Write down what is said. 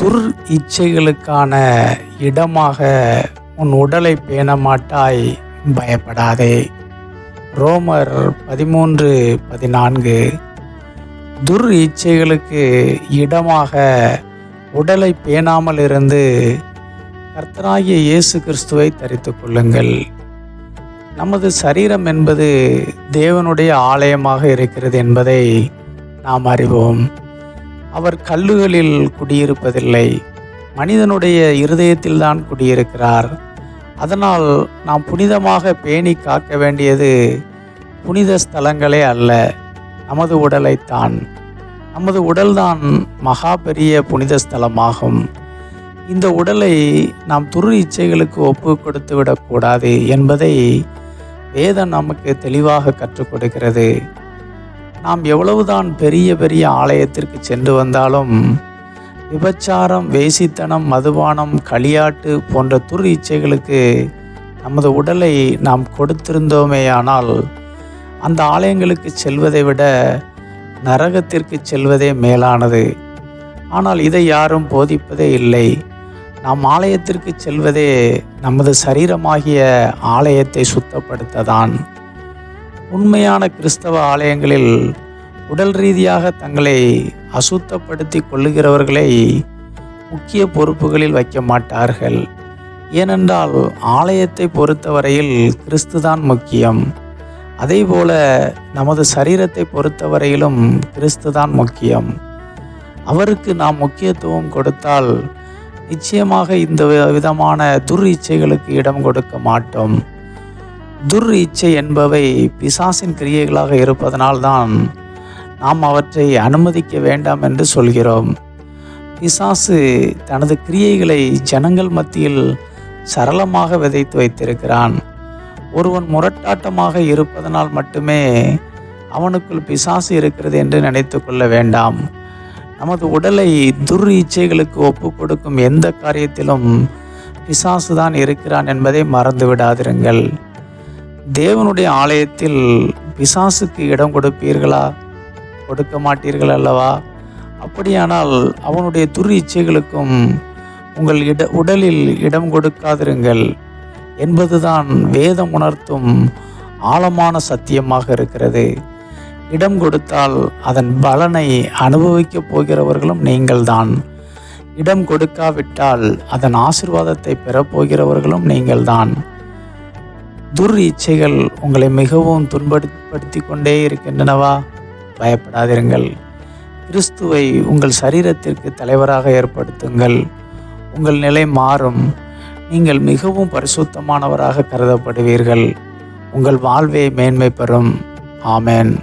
துர் இச்சைகளுக்கான இடமாக உன் உடலை பேண மாட்டாய் பயப்படாதே. ரோமர் பதிமூன்று பதினான்கு. துர் இச்சைகளுக்கு இடமாக உடலை பேணாமல் இருந்து கர்த்தராகிய இயேசு கிறிஸ்துவை தரித்து கொள்ளுங்கள். நமது சரீரம் என்பது தேவனுடைய ஆலயமாக இருக்கிறது என்பதை நாம் அறிவோம். அவர் கல்லுகளில் குடியிருப்பதில்லை. மனிதனுடைய இருதயத்தில்தான் குடியிருக்கிறார். அதனால் நாம் புனிதமாக பேணி காக்க வேண்டியது புனித ஸ்தலங்களே அல்ல நமது உடலைத்தான். நமது உடல்தான் மகா பெரிய புனித ஸ்தலமாகும். இந்த உடலை நாம் துரு இச்சைகளுக்கு ஒப்பு கொடுத்து விடக்கூடாது என்பதை வேதம் நமக்கு தெளிவாக கற்றுக் கொடுக்கிறது. நாம் எவ்வளவுதான் பெரிய பெரிய ஆலயத்திற்கு சென்று வந்தாலும் விபச்சாரம் வேசித்தனம் மதுபானம் களியாட்டு போன்ற துர் இச்சைகளுக்கு நமது உடலை நாம் கொடுத்திருந்தோமேயானால் அந்த ஆலயங்களுக்கு செல்வதை விட நரகத்திற்கு செல்வதே மேலானது. ஆனால் இதை யாரும் போதிப்பதே இல்லை. நாம் ஆலயத்திற்கு செல்வதே நமது சரீரமாகிய ஆலயத்தை சுத்தப்படுத்ததான். உண்மையான கிறிஸ்தவ ஆலயங்களில் உடல் ரீதியாக தங்களை அசுத்தப்படுத்தி கொள்ளுகிறவர்களை முக்கிய பொறுப்புகளில் வைக்க மாட்டார்கள். ஏனென்றால் ஆலயத்தை பொறுத்தவரையில் கிறிஸ்துதான் முக்கியம். அதேபோல நமது சரீரத்தை பொறுத்தவரையிலும் கிறிஸ்துதான் முக்கியம். அவருக்கு நாம் முக்கியத்துவம் கொடுத்தால் நிச்சயமாக இந்த வி- விதமான துர் இச்சைகளுக்கு இடம் கொடுக்க மாட்டோம். துர் இச்சை என்பவை பிசாசின் கிரியைகளாக இருப்பதனால்தான் நாம் அவற்றை அனுமதிக்க வேண்டாம் என்று சொல்கிறோம். பிசாசு தனது கிரியைகளை ஜனங்கள் மத்தியில் சரளமாக விதைத்து வைத்திருக்கிறான். ஒருவன் முரட்டாட்டமாக இருப்பதனால் மட்டுமே அவனுக்குள் பிசாசு இருக்கிறது என்று நினைத்து கொள்ள வேண்டாம். நமது உடலை துர் இச்சைகளுக்கு ஒப்பு கொடுக்கும் எந்த காரியத்திலும் பிசாசு தான் இருக்கிறான் என்பதை மறந்து விடாதிருங்கள் தேவனுடைய ஆலயத்தில் பிசாசுக்கு இடம் கொடுப்பீர்களா? கொடுக்க மாட்டீர்கள் அல்லவா? அப்படியானால் அவனுடைய துரு இச்சைகளுக்கும் உங்கள் இட உடலில் இடம் கொடுக்காதிருங்கள் என்பதுதான் வேதம் உணர்த்தும் ஆழமான சத்தியமாக இருக்கிறது. இடம் கொடுத்தால் அதன் பலனை அனுபவிக்கப் போகிறவர்களும் நீங்கள்தான். இடம் கொடுக்காவிட்டால் அதன் ஆசிர்வாதத்தை பெறப்போகிறவர்களும் நீங்கள்தான். துர் இச்சைகள் உங்களை மிகவும் துன்பப்படுத்தி கொண்டே இருக்கின்றனவா? பயப்படாதிருங்கள். கிறிஸ்துவை உங்கள் சரீரத்திற்கு தலைவராக ஏற்படுத்துங்கள். உங்கள் நிலை மாறும். நீங்கள் மிகவும் பரிசுத்தமானவராக கருதப்படுவீர்கள். உங்கள் வாழ்வே மேன்மை பெறும். ஆமேன்.